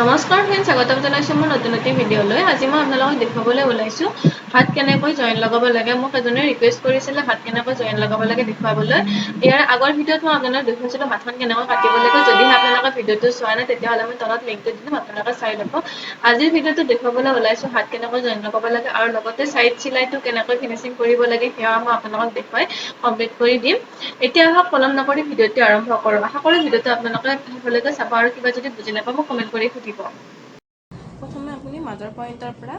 নমস্কাৰ ফ্ৰেণ্ড স্বাগতম জনাইছোঁ মোৰ নতুন নতুন ভিডিঅ'লৈ আজি মই আপোনালোকক দেখুৱাবলৈ ওলাইছোঁ হাত কেনেকৈ জইন লগাব লাগে। মোক এজনে ৰিকুৱেষ্ট কৰিছিলে হাত কেনেকৈ জইন লগাব লাগে দেখুৱাবলৈ। ইয়াৰ আগৰ ভিডিঅ'ত মই আপোনালোকক দেখুৱাইছিলোঁ হাতখন কেনেকৈ কাটিব লাগে। যদিহে আপোনালোকে ভিডিঅ'টো চোৱা নাই তেতিয়াহ'লে মই তলত লিংকটো দি দিম আপোনালোকে চাই ল'ব। আজিৰ ভিডিঅ'টো দেখুৱাবলৈ ওলাইছোঁ হাত কেনেকৈ জইন লগাব লাগে আৰু লগতে ছাইড চিলাইটো কেনেকৈ ফিনিচিং কৰিব লাগে সেয়া মই আপোনালোকক দেখুৱাই কমপ্লিট কৰি দিম। এতিয়া আহক পলম নকৰি ভিডিঅ'টো আৰম্ভ কৰোঁ। আশা কৰোঁ ভিডিঅ'টো আপোনালোকে শেষলৈকে চাব আৰু কিবা যদি বুজি নাপাব মোক কমেণ্ট কৰি সুধিব প্ৰথমে আপুনি মাজৰ পইণ্টৰ পৰা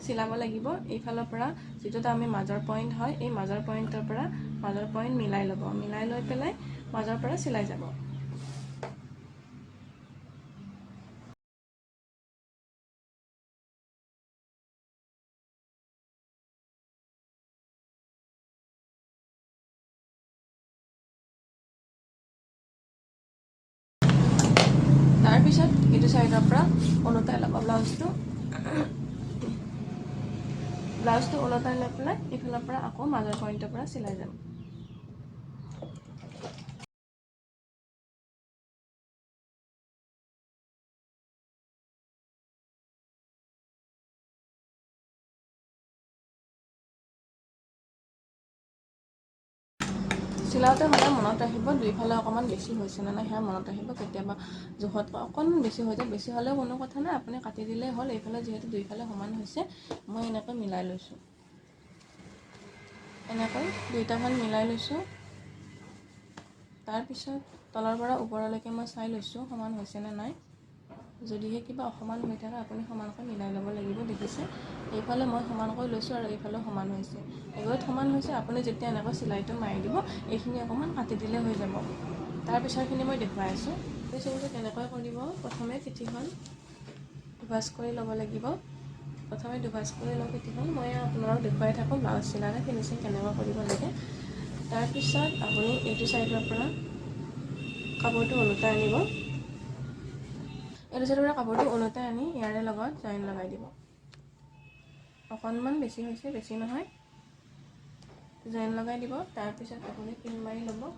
চিলাব লাগিব। এইফালৰ পৰা যিটো আমি মাজৰ পইণ্ট হয়, এই মাজৰ পইণ্টৰ পৰা মাজৰ পইণ্ট মিলাই ল'ব। মিলাই লৈ পেলাই মাজৰ পৰা চিলাই যাব। তাৰপিছত এইটো চাইডৰ পৰা ওলোটাই ল'ব ব্লাউজটো। ব্লাউজটো ওলোটাই লৈ পেলাই এইফালৰ পৰা আকৌ মাজৰ পইণ্টৰ পৰা চিলাই যাম। চিলাওঁতে সদায় মনত ৰাখিব দুইফালে অকণমান বেছি হৈছে নে নাই সেয়া মনত ৰাখিব। কেতিয়াবা জোখতকৈ অকণমান বেছি হৈ যায় বেছি হ'লেও কোনো কথা নাই আপুনি কাটি দিলেই হ'ল। এইফালে যিহেতু দুইফালে সমান হৈছে মই এনেকৈ মিলাই লৈছোঁ। এনেকৈ ভাল মিলাই লৈছোঁ। তাৰপিছত তলৰ পৰা ওপৰলৈকে মই চাই লৈছোঁ সমান হৈছেনে নাই। যদিহে কিবা অসমান হৈ থাকে আপুনি সমানকৈ মিলাই ল'ব লাগিব দেখিছে? এইফালে মই সমানকৈ লৈছোঁ আৰু এইফালেও সমান হৈছে। এগত সমান হৈছে আপুনি যেতিয়া এনেকৈ চিলাইটো মাৰি দিব এইখিনি অকণমান কাটি দিলে হৈ যাব। তাৰ পিছৰখিনি মই দেখুৱাই আছোঁ। পিছৰটো কেনেকৈ কৰিব? প্ৰথমে পিঠিখন দুভাজ কৰি ল'ব লাগিব। প্ৰথমে দুভাজ কৰি লওঁ পিঠিখন মই আপোনালোকক দেখুৱাই থাকোঁ ব্লাউজ চিলালে ফিনিচিং কেনেকৈ কৰিব লাগে। তাৰপিছত আপুনি এইটো ছাইডৰ পৰা কাপোৰটো ওলোটাই আনিব। চাইডৰ পৰা কাপোৰটো ওলোটাই আনি ইয়াৰে লগত জইন লগাই দিব। অকণমান বেছি হৈছে বেছি নহয়। জইন লগাই দিব তাৰপিছত আপুনি পিন মাৰি ল'ব।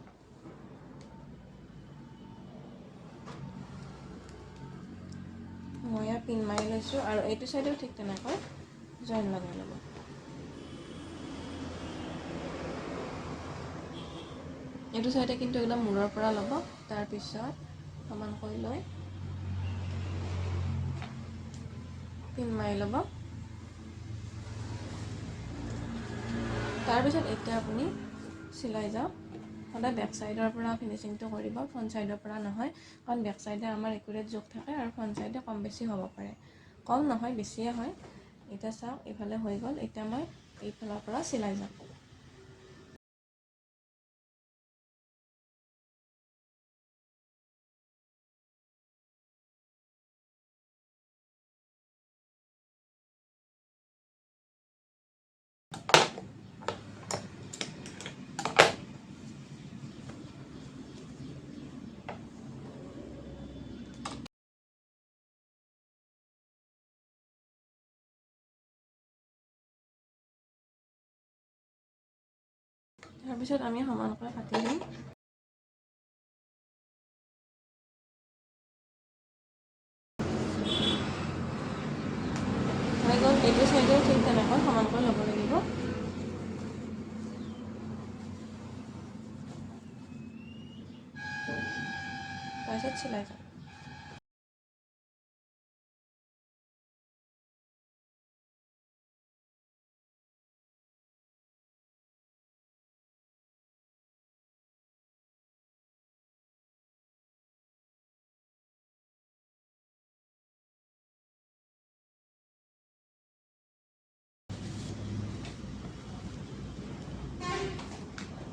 মই ইয়াত পিন মাৰি লৈছোঁ আৰু এইটো চাইডেও ঠিক তেনেকৈ জইন লগাই ল'ব। এইটো চাইডে কিন্তু একদম মূৰৰ পৰা ল'ব তাৰপিছত সমানকৈ লৈ পিন মাৰি ল'ব। তাৰপিছত এতিয়া আপুনি চিলাই যাওক। সদায় বেক চাইডৰ পৰা ফিনিচিংটো কৰিব ফ্ৰণ্ট চাইডৰ পৰা নহয় কাৰণ বেক চাইডে আমাৰ একুৰেট জোখ থাকে আৰু ফ্ৰণ্ট চাইডে কম বেছি হ'ব পাৰে। কম নহয় বেছিয়ে হয়। এতিয়া চাওক এইফালে হৈ গ'ল। এতিয়া মই এইফালৰ পৰা চিলাই যাম। তাৰপিছত আমি সমানকৈ কাটি দিম। হৈ গ'ল, এইটো চাইডেও ঠিক তেনেকৈ সমানকৈ ল'ব লাগিব। তাৰপিছত চিলাই যাম।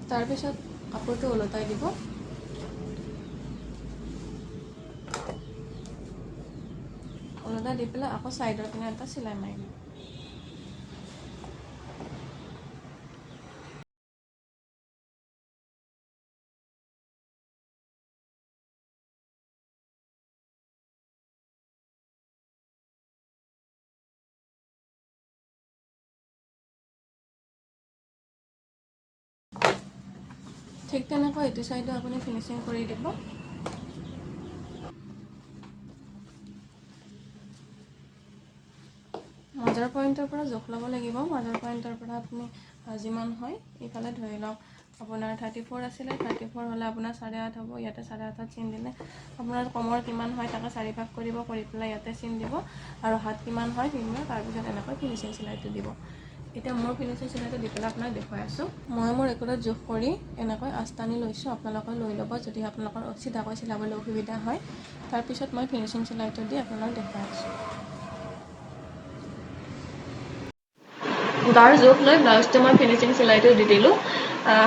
তাৰপিছত কাপোৰটো ওলটাই দিব। ওলটাই দি পেলাই আকৌ ছাইডৰ পিনে এটা চিলাই মাৰি ঠিক তেনেকৈ এইটো চাইডো আপুনি ফিনিচিং কৰি দিব। মাজৰ পইণ্টৰ পৰা জোখ ল'ব লাগিব। মাজৰ পইণ্টৰ পৰা আপুনি যিমান হয় এইফালে ধৰি লওক আপোনাৰ থাৰ্টি ফ'ৰ আছিলে থাৰ্টি ফ'ৰ হ'লে আপোনাৰ চাৰে আঠ হ'ব। ইয়াতে চাৰে আঠত চিন দিলে। আপোনাৰ কমৰ কিমান হয় তাকে চাৰিভাগ কৰিব কৰি পেলাই ইয়াতে চিন দিব। আৰু হাত কিমান হয় তাৰপিছত এনেকৈ ফিনিচিং চিলাইটো দিব। এতিয়া মোৰ ফিনিচিং চিলাইটো দি পেলাই আপোনাক দেখুৱাই আছোঁ। মই মোৰ একোটা জোখ কৰি এনেকৈ আস্তানি লৈছোঁ আপোনালোকে লৈ ল'ব যদি আপোনালোকৰ চিধাকৈ চিলাবলৈ অসুবিধা হয়। তাৰপিছত মই ফিনিচিং চিলাইটো দি আপোনাক দেখুৱাই আছোঁ। গাৰ জোখ লৈ ব্লাউজটো মই ফিনিচিং চিলাইটো দি দিলোঁ।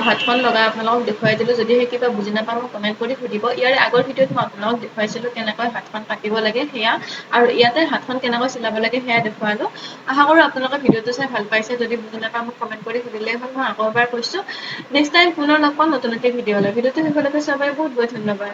হাতখন লগাই আপোনালোকক দেখুৱাই দিলোঁ। যদিহে কিবা বুজি নাপাওঁ মোক কমেণ্ট কৰি সুধিব। ইয়াৰে আগৰ ভিডিঅ'ত মই আপোনালোকক দেখুৱাইছিলোঁ কেনেকৈ হাতখন কাটিব লাগে সেয়া। আৰু ইয়াতে হাতখন কেনেকৈ চিলাব লাগে সেয়া দেখুৱালোঁ। আশা কৰোঁ আপোনালোকে ভিডিঅ'টো চাই ভাল পাইছে। যদি বুজি নাপাওঁ মোক কমেণ্ট কৰি সুধিলেই হ'ল মই আকৌ এবাৰ কৈছোঁ। নেক্সট টাইম পুনৰ লগ পাম নতুন এটি ভিডিঅ' লৈ ভিডিঅ'টো শেষলৈকে চাবলৈ বহুত বহুত ধন্যবাদ।